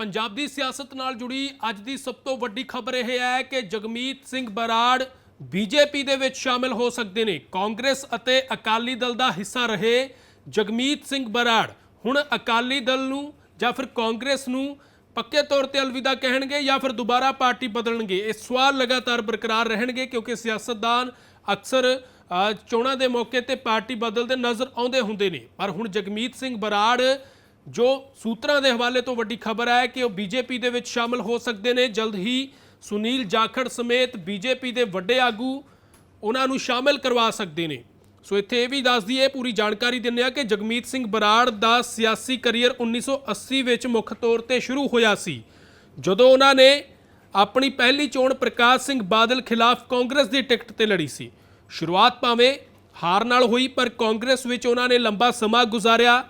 ਪੰਜਾਬ ਦੀ ਸਿਆਸਤ ਨਾਲ ਜੁੜੀ ਅੱਜ ਦੀ ਸਭ ਤੋਂ ਵੱਡੀ ਖਬਰ ਇਹ ਹੈ ਕਿ ਜਗਮੀਤ ਸਿੰਘ ਬਰਾੜ ਬੀਜੇਪੀ ਦੇ ਵਿੱਚ ਸ਼ਾਮਿਲ ਹੋ ਸਕਦੇ ਨੇ। ਕਾਂਗਰਸ ਅਤੇ ਅਕਾਲੀ ਦਲ ਦਾ ਹਿੱਸਾ ਰਹੇ ਜਗਮੀਤ ਸਿੰਘ ਬਰਾੜ। ਹੁਣ ਅਕਾਲੀ ਦਲ ਨੂੰ ਜਾਂ ਫਿਰ ਕਾਂਗਰਸ ਨੂੰ ਪੱਕੇ ਤੌਰ ਤੇ ਅਲਵਿਦਾ ਕਹਿਣਗੇ ਜਾਂ ਫਿਰ ਦੁਬਾਰਾ ਪਾਰਟੀ ਬਦਲਣਗੇ? ਇਹ ਸਵਾਲ ਲਗਾਤਾਰ ਬਰਕਰਾਰ ਰਹਿਣਗੇ ਕਿਉਂਕਿ ਸਿਆਸਤਦਾਨ ਅਕਸਰ ਚੋਣਾਂ ਦੇ ਮੌਕੇ ਤੇ ਪਾਰਟੀ ਬਦਲਦੇ ਨਜ਼ਰ ਆਉਂਦੇ ਹੁੰਦੇ ਨੇ। ਪਰ ਹੁਣ ਜਗਮੀਤ ਸਿੰਘ ਬਰਾੜ ਜੋ ਸੂਤਰਾਂ ਦੇ ਹਵਾਲੇ ਤੋਂ ਵੱਡੀ ਖਬਰ ਹੈ ਕਿ ਉਹ ਬੀਜੇਪੀ ਦੇ ਵਿੱਚ ਸ਼ਾਮਲ ਹੋ ਸਕਦੇ ਨੇ। ਜਲਦ ਹੀ ਸੁਨੀਲ ਜਾਖੜ ਸਮੇਤ ਬੀਜੇਪੀ ਦੇ ਵੱਡੇ ਆਗੂ ਉਹਨਾਂ ਨੂੰ ਸ਼ਾਮਲ ਕਰਵਾ ਸਕਦੇ ਨੇ। ਸੋ ਇੱਥੇ ਇਹ ਵੀ ਦੱਸ ਦਈਏ, ਪੂਰੀ ਜਾਣਕਾਰੀ ਦਿੰਦੇ ਆ ਕਿ ਜਗਮੀਤ ਸਿੰਘ ਬਰਾੜ ਦਾ ਸਿਆਸੀ ਕੈਰੀਅਰ 1980 ਵਿੱਚ ਮੁੱਖ ਤੌਰ ਤੇ ਸ਼ੁਰੂ ਹੋਇਆ ਸੀ। ਜਦੋਂ ਉਹਨਾਂ ਨੇ ਆਪਣੀ ਪਹਿਲੀ ਚੋਣ ਪ੍ਰਕਾਸ਼ ਸਿੰਘ ਬਾਦਲ ਖਿਲਾਫ ਕਾਂਗਰਸ ਦੀ ਟਿਕਟ ਤੇ ਲੜੀ ਸੀ। ਸ਼ੁਰੂਆਤ ਭਾਵੇਂ ਹਾਰ ਨਾਲ ਹੋਈ, ਪਰ ਕਾਂਗਰਸ ਵਿੱਚ ਉਹਨਾਂ ਨੇ ਲੰਬਾ ਸਮਾਂ ਗੁਜ਼ਾਰਿਆ।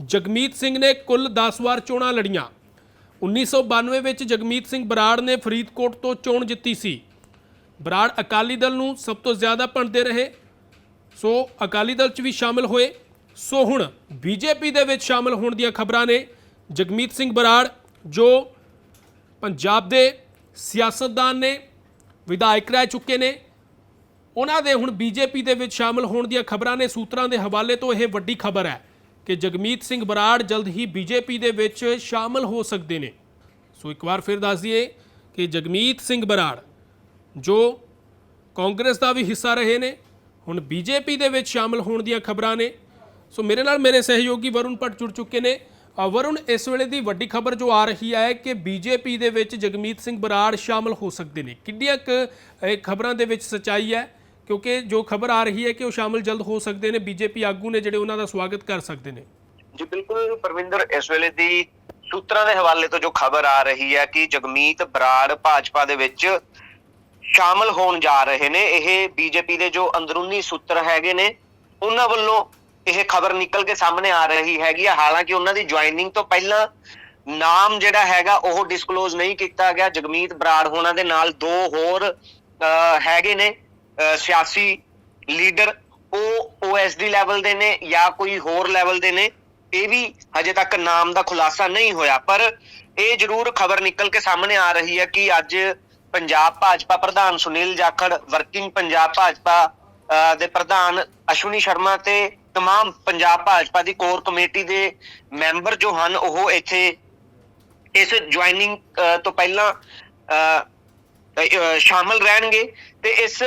ਜਗਮੀਤ ਸਿੰਘ ਨੇ ਕੁੱਲ 10 ਵਾਰ ਚੋਣਾਂ ਲੜੀਆਂ। 1992 ਵਿੱਚ ਜਗਮੀਤ ਸਿੰਘ ਬਰਾੜ ਨੇ ਫਰੀਦਕੋਟ ਤੋਂ ਚੋਣ ਜਿੱਤੀ ਸੀ। ਬਰਾੜ ਅਕਾਲੀ ਦਲ ਨੂੰ ਸਭ ਤੋਂ ਜ਼ਿਆਦਾ ਭੰਡਦੇ ਰਹੇ। ਸੋ ਅਕਾਲੀ ਦਲ 'ਚ ਵੀ ਸ਼ਾਮਲ ਹੋਏ। ਸੋ ਹੁਣ ਬੀਜੇਪੀ ਦੇ ਵਿੱਚ ਸ਼ਾਮਲ ਹੋਣ ਦੀਆਂ ਖਬਰਾਂ ਨੇ ਜਗਮੀਤ ਸਿੰਘ ਬਰਾੜ, ਜੋ ਪੰਜਾਬ ਦੇ ਸਿਆਸਤਦਾਨ ਨੇ, ਵਿਧਾਇਕ ਰਹਿ ਚੁੱਕੇ ਨੇ। ਉਹਨਾਂ ਦੇ ਹੁਣ ਬੀਜੇਪੀ ਦੇ ਵਿੱਚ ਸ਼ਾਮਲ ਹੋਣ ਦੀਆਂ ਖਬਰਾਂ ਨੇ। ਸੂਤਰਾਂ ਦੇ ਹਵਾਲੇ ਤੋਂ ਇਹ ਵੱਡੀ ਖਬਰ ਹੈ। ਕਿ ਜਗਮੀਤ ਸਿੰਘ ਬਰਾੜ ਜਲਦ ਹੀ ਬੀਜੇਪੀ ਦੇ ਵਿੱਚ ਸ਼ਾਮਲ ਹੋ ਸਕਦੇ ਨੇ। ਸੋ ਇੱਕ ਵਾਰ ਫਿਰ ਦੱਸ ਦਈਏ ਕਿ ਜਗਮੀਤ ਸਿੰਘ ਬਰਾੜ, ਜੋ ਕਾਂਗਰਸ ਦਾ ਵੀ ਹਿੱਸਾ ਰਹੇ ਨੇ, ਹੁਣ ਬੀਜੇਪੀ ਦੇ ਵਿੱਚ ਸ਼ਾਮਲ ਹੋਣ ਦੀਆਂ ਖਬਰਾਂ ਨੇ। ਸੋ ਮੇਰੇ ਨਾਲ ਮੇਰੇ ਸਹਿਯੋਗੀ ਵਰੁਣ ਭੱਟ ਜੁੜ ਚੁੱਕੇ ਨੇ। ਵਰੁਣ, ਇਸ ਵੇਲੇ ਦੀ ਵੱਡੀ ਖਬਰ ਜੋ ਆ ਰਹੀ ਹੈ ਕਿ ਬੀਜੇਪੀ ਦੇ ਵਿੱਚ ਜਗਮੀਤ ਸਿੰਘ ਬਰਾੜ ਸ਼ਾਮਲ ਹੋ ਸਕਦੇ ਨੇ। ਕਿੰਨੀਆਂ ਕ ਖਬਰਾਂ ਦੇ ਵਿੱਚ ਸਚਾਈ ਹੈ ਕਿਉਂਕਿ ਜੋ ਖਬਰ ਆ ਰਹੀ ਹੈ ਕਿ ਉਹ ਸ਼ਾਮਲ ਜਲਦ ਹੋ ਸਕਦੇ ਨੇ ਬੀਜੇਪੀ ਆਗੂ ਨੇ ਜਿਹੜੇ ਉਹਨਾਂ ਦਾ ਸਵਾਗਤ ਕਰ ਸਕਦੇ ਨੇ। ਜੀ ਬਿਲਕੁਲ ਪਰਵਿੰਦਰ ਇਸ ਵੇਲੇ ਦੀ ਸੂਤਰਾਂ ਦੇ ਹਵਾਲੇ ਤੋਂ ਜੋ ਖਬਰ ਆ ਰਹੀ ਹੈ ਕਿ ਜਗਮੀਤ ਬਰਾੜ ਭਾਜਪਾ ਦੇ ਵਿੱਚ ਸ਼ਾਮਲ ਹੋਣ ਜਾ ਰਹੇ ਨੇ। ਇਹ ਬੀਜੇਪੀ ਦੇ ਜੋ ਅੰਦਰੂਨੀ ਸੂਤਰ ਹੈਗੇ ਨੇ ਉਹਨਾਂ ਵੱਲੋਂ ਇਹ ਖਬਰ ਨਿਕਲ ਕੇ ਸਾਹਮਣੇ ਆ ਰਹੀ ਹੈਗੀ ਆ। ਹਾਲਾਂਕਿ ਉਹਨਾਂ ਦੀ ਜੁਆਇਨਿੰਗ ਤੋਂ ਪਹਿਲਾਂ ਨਾਮ ਜਿਹੜਾ ਹੈਗਾ ਉਹ ਡਿਸਕਲੋਜ਼ ਨਹੀਂ ਕੀਤਾ ਗਿਆ। ਜਗਮੀਤ ਬਰਾੜ ਹੋਣਾ ਦੇ ਨਾਲ ਦੋ ਹੋਰ ਅਹ, ਹੈਗੇ ਨੇ। ਸਿਆਸੀ ਲੀਡਰ ਉਹ ਓਐਸਡੀ ਲੈਵਲ ਦੇ ਨੇ ਜਾਂ ਕੋਈ ਹੋਰ ਲੈਵਲ ਦੇ ਨੇ ਇਹ ਵੀ ਹਜੇ ਤੱਕ ਨਾਮ ਦਾ ਖੁਲਾਸਾ ਨਹੀਂ ਹੋਇਆ ਪਰ ਇਹ ਜ਼ਰੂਰ ਖਬਰ ਨਿਕਲ ਕੇ ਸਾਹਮਣੇ ਆ ਰਹੀ ਹੈ ਕਿ ਅੱਜ ਪੰਜਾਬ ਭਾਜਪਾ ਪ੍ਰਧਾਨ ਸੁਨੀਲ ਜਾਖੜ ਵਰਕਿੰਗ ਪੰਜਾਬ ਭਾਜਪਾ ਅਹ, ਦੇ ਪ੍ਰਧਾਨ ਅਸ਼ਵਨੀ ਸ਼ਰਮਾ ਤੇ तमाम ਪੰਜਾਬ ਭਾਜਪਾ ਦੀ ਕੋਰ ਕਮੇਟੀ ਦੇ ਮੈਂਬਰ ਜੋ ਹਨ ਉਹ ਇੱਥੇ ਇਸ ਜੁਆਇਨਿੰਗ ਤੋਂ ਪਹਿਲਾਂ ਅਹ, ਅਹ, ਸ਼ਾਮਲ ਰਹਿਣਗੇ ਤੇ ਇਸ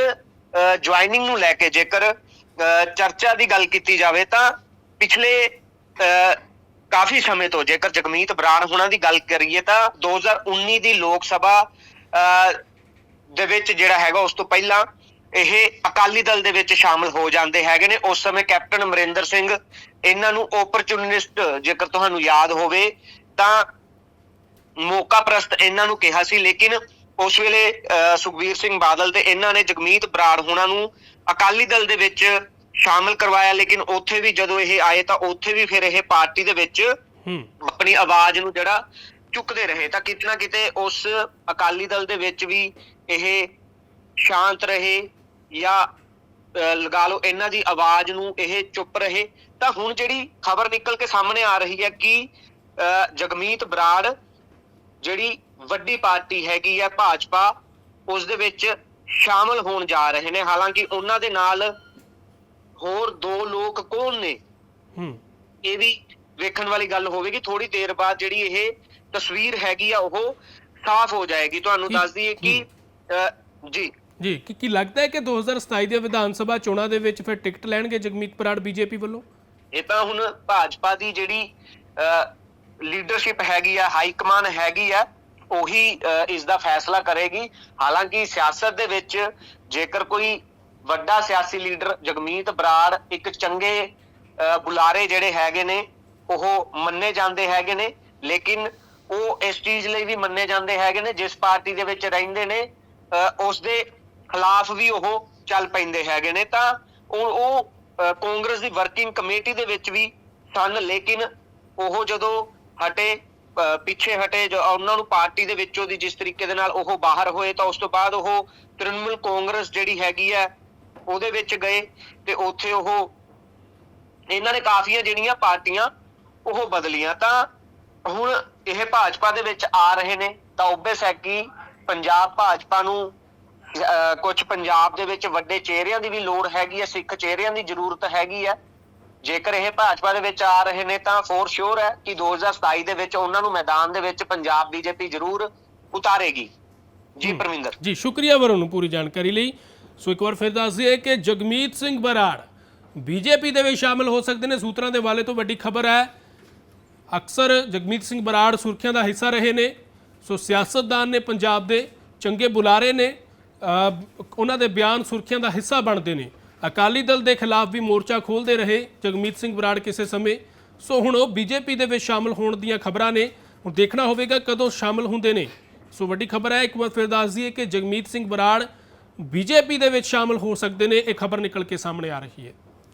ਜੁਆਇਨਿੰਗ ਨੂੰ ਲੈ ਕੇ ਜੇਕਰ ਚਰਚਾ ਦੀ ਗੱਲ ਕੀਤੀ ਜਾਵੇ ਤਾਂ ਪਿਛਲੇ ਕਾਫੀ ਸਮੇਂ ਤੋਂ ਜੇਕਰ ਜਗਮੀਤ ਬਰਾੜ ਹੁਣਾਂ ਦੀ ਗੱਲ ਕਰੀਏ ਤਾਂ 2019 ਦੀ ਲੋਕ ਸਭਾ ਦੇ ਵਿੱਚ ਜਿਹੜਾ ਹੈਗਾ ਉਸ ਤੋਂ ਪਹਿਲਾਂ ਇਹ ਅਕਾਲੀ ਦਲ ਦੇ ਵਿੱਚ ਸ਼ਾਮਲ ਹੋ ਜਾਂਦੇ ਹੈਗੇ ਨੇ। ਉਸ ਸਮੇਂ ਕੈਪਟਨ ਅਮਰਿੰਦਰ ਸਿੰਘ, ਇਹਨਾਂ ਨੂੰ ਓਪਰਚੁਨਿਸਟ ਜੇਕਰ ਤੁਹਾਨੂੰ ਯਾਦ ਹੋਵੇ ਤਾਂ ਮੌਕਾ ਪ੍ਰਸਤ ਇਹਨਾਂ ਨੂੰ ਕਿਹਾ ਸੀ, ਲੇਕਿਨ ਉਸ ਵੇਲੇ ਅਹ, ਸੁਖਬੀਰ ਸਿੰਘ ਬਾਦਲ ਤੇ ਇਹਨਾਂ ਨੇ ਜਗਮੀਤ ਬਰਾੜ ਹੋਣਾ ਨੂੰ ਅਕਾਲੀ ਦਲ ਦੇ ਵਿੱਚ ਸ਼ਾਮਲ ਕਰਵਾਇਆ ਲੇਕਿਨ ਉੱਥੇ ਵੀ ਜਦੋਂ ਇਹ ਆਏ ਤਾਂ ਉੱਥੇ ਵੀ ਫਿਰ ਇਹ ਪਾਰਟੀ ਦੇ ਵਿੱਚ ਆਪਣੀ ਆਵਾਜ਼ ਨੂੰ ਜਿਹੜਾ ਚੁੱਕਦੇ ਰਹੇ। ਤਾਂ ਕਿਤੇ ਨਾ ਕਿਤੇ ਉਸ ਅਕਾਲੀ ਦਲ ਦੇ ਵਿੱਚ ਵੀ ਇਹ ਸ਼ਾਂਤ ਰਹੇ ਜਾਂ ਲਗਾ ਲਓ ਇਹਨਾਂ ਦੀ ਆਵਾਜ਼ ਨੂੰ ਇਹ ਚੁੱਪ ਰਹੇ। ਤਾਂ ਹੁਣ ਜਿਹੜੀ ਖਬਰ ਨਿਕਲ ਕੇ ਸਾਹਮਣੇ ਆ ਰਹੀ ਹੈ ਕਿ ਜਗਮੀਤ ਬਰਾੜ ਜਿਹੜੀ ਵੱਡੀ ਪਾਰਟੀ ਹੈਗੀ ਹੈ ਭਾਜਪਾ ਉਸ ਦੇ ਵਿੱਚ ਸ਼ਾਮਲ ਹੋਣ ਜਾ ਰਹੇ ਨੇ। ਹਾਲਾਂਕਿ ਉਹਨਾਂ ਦੇ ਨਾਲ ਹੋਰ ਦੋ ਲੋਕ ਕੌਣ ਨੇ? ਹੂੰ। ਇਹ ਵੀ ਵੇਖਣ ਵਾਲੀ ਗੱਲ ਹੋਵੇਗੀ। ਥੋੜੀ ਦੇਰ ਬਾਅਦ ਜਿਹੜੀ ਇਹ ਤਸਵੀਰ ਹੈਗੀ ਆ ਉਹ ਸਾਫ਼ ਹੋ ਜਾਏਗੀ। ਤੁਹਾਨੂੰ ਦੱਸ ਦਈਏ ਕਿ ਜੀ। ਜੀ ਕੀ ਕੀ ਲੱਗਦਾ ਹੈ ਕਿ 2027 ਦੇ ਵਿਧਾਨ ਸਭਾ ਚੋਣਾਂ ਦੇ ਵਿੱਚ ਫਿਰ ਟਿਕਟ ਲੈਣਗੇ ਜਗਮੀਤ ਬਰਾੜ ਬੀਜੇਪੀ ਵੱਲੋਂ? ਇਹ ਤਾਂ ਹੁਣ ਭਾਜਪਾ ਦੀ ਜਿਹੜੀ ਲੀਡਰਸ਼ਿਪ ਹੈਗੀ ਆ ਹਾਈ ਕਮਾਨ ਹੈਗੀ ਆ ਉਹੀ ਅਹ, ਇਸ ਦਾ ਫੈਸਲਾ ਕਰੇਗੀ। ਹਾਲਾਂਕਿ ਸਿਆਸਤ ਦੇ ਵਿੱਚ ਜੇਕਰ ਕੋਈ ਵੱਡਾ ਸਿਆਸੀ ਲੀਡਰ ਜਗਮੀਤ ਬਰਾੜ ਇੱਕ ਚੰਗੇ ਬੁਲਾਰੇ ਜਿਹੜੇ ਹੈਗੇ ਨੇ ਉਹ ਮੰਨੇ ਜਾਂਦੇ ਹੈਗੇ ਨੇ ਲੇਕਿਨ ਉਹ ਇਸ ਚੀਜ਼ ਲਈ ਵੀ ਮੰਨੇ ਜਾਂਦੇ ਹੈਗੇ ਨੇ ਜਿਸ ਪਾਰਟੀ ਦੇ ਵਿੱਚ ਰਹਿੰਦੇ ਨੇ ਅਹ, ਉਸ ਦੇ ਖਿਲਾਫ ਵੀ ਉਹ ਚੱਲ ਪੈਂਦੇ ਹੈਗੇ ਨੇ। ਤਾਂ ਉਹ ਕਾਂਗਰਸ ਦੀ ਵਰਕਿੰਗ ਕਮੇਟੀ ਦੇ ਵਿੱਚ ਵੀ ਸਨ ਲੇਕਿਨ ਉਹ ਜਦੋਂ ਹਟੇ ਪਿੱਛੇ ਹਟੇ ਜੋ ਉਹਨਾਂ ਨੂੰ ਪਾਰਟੀ ਦੇ ਵਿੱਚੋਂ ਦੀ ਜਿਸ ਤਰੀਕੇ ਦੇ ਨਾਲ ਉਹ ਬਾਹਰ ਹੋਏ, ਤਾਂ ਉਸ ਤੋਂ ਬਾਅਦ ਉਹ ਤ੍ਰਿਣਮੂਲ ਕਾਂਗਰਸ ਜਿਹੜੀ ਹੈਗੀ ਹੈ, ਉਹਦੇ ਵਿੱਚ ਗਏ ਤੇ ਉੱਥੇ ਉਹ ਇਹਨਾਂ ਨੇ ਕਾਫੀਆਂ ਜਿਹੜੀਆਂ ਪਾਰਟੀਆਂ ਉਹ ਬਦਲੀਆਂ। ਤਾਂ ਹੁਣ ਇਹ ਭਾਜਪਾ ਦੇ ਵਿੱਚ ਆ ਰਹੇ ਨੇ, ਤਾਂ ਓਬਵੀਅਸ ਹੈ ਕਿ ਪੰਜਾਬ ਭਾਜਪਾ ਨੂੰ ਕੁਝ ਪੰਜਾਬ ਦੇ ਵਿੱਚ ਵੱਡੇ ਚਿਹਰਿਆਂ ਦੀ ਵੀ ਲੋੜ ਹੈਗੀ ਹੈ, ਸਿੱਖ ਚਿਹਰਿਆਂ ਦੀ ਜ਼ਰੂਰਤ ਹੈਗੀ ਹੈ। ਜੇਕਰ ਇਹ ਭਾਜਪਾ ਦੇ ਵਿੱਚ ਆ ਰਹੇ ਨੇ ਤਾਂ ਫੋਰ ਸ਼ੋਰ ਹੈ ਕਿ 2027 ਦੇ ਵਿੱਚ ਉਹਨਾਂ ਨੂੰ ਮੈਦਾਨ ਦੇ ਵਿੱਚ ਪੰਜਾਬ ਬੀਜੇਪੀ ਜ਼ਰੂਰ ਉਤਾਰੇਗੀ। ਜੀ ਪਰਮਿੰਦਰ। ਜੀ ਸ਼ੁਕਰੀਆ ਵਰੁਣ ਨੂੰ ਪੂਰੀ ਜਾਣਕਾਰੀ ਲਈ। ਸੋ ਇੱਕ ਵਾਰ ਫਿਰ ਦੱਸ ਦਈਏ ਕਿ ਜਗਮੀਤ ਸਿੰਘ ਬਰਾੜ ਬੀਜੇਪੀ ਦੇ ਵਿੱਚ ਸ਼ਾਮਲ ਹੋ ਸਕਦੇ ਨੇ। ਸੂਤਰਾਂ ਦੇ ਵਾਲੇ ਤੋਂ ਵੱਡੀ ਖਬਰ ਹੈ ਅਕਸਰ ਜਗਮੀਤ ਸਿੰਘ ਬਰਾੜ ਸੁਰਖੀਆਂ ਦਾ ਹਿੱਸਾ ਰਹੇ ਨੇ। ਸੋ ਸਿਆਸਤਦਾਨ ਨੇ ਪੰਜਾਬ ਦੇ ਚੰਗੇ ਬੁਲਾਰੇ ਨੇ। ਉਹਨਾਂ ਦੇ ਬਿਆਨ ਸੁਰਖੀਆਂ ਦਾ ਹਿੱਸਾ ਬਣਦੇ ਨੇ। ਅਕਾਲੀ ਦਲ ਦੇ ਖਿਲਾਫ ਵੀ ਮੋਰਚਾ ਖੋਲਦੇ ਰਹੇ। ਜਗਮੀਤ ਸਿੰਘ ਬਰਾੜ ਕਿਸੇ ਸਮੇਂ। ਸੋ ਹੁਣ ਉਹ ਬੀਜੇਪੀ ਦੇ ਵਿੱਚ ਸ਼ਾਮਲ ਹੋਣ ਦੀਆਂ ਖਬਰਾਂ ਨੇ। ਹੁਣ ਦੇਖਣਾ ਹੋਵੇਗਾ ਕਦੋਂ ਸ਼ਾਮਲ ਹੁੰਦੇ ਨੇ। ਸੋ ਵੱਡੀ ਖਬਰ ਹੈ, ਇੱਕ ਵਾਰ ਫਿਰ ਦੱਸ ਦਈਏ ਕਿ ਜਗਮੀਤ ਸਿੰਘ ਬਰਾੜ ਬੀਜੇਪੀ ਦੇ ਵਿੱਚ ਸ਼ਾਮਲ ਹੋ ਸਕਦੇ ਨੇ। ਇਹ ਖਬਰ ਨਿਕਲ ਕੇ ਸਾਹਮਣੇ ਆ ਰਹੀ ਹੈ।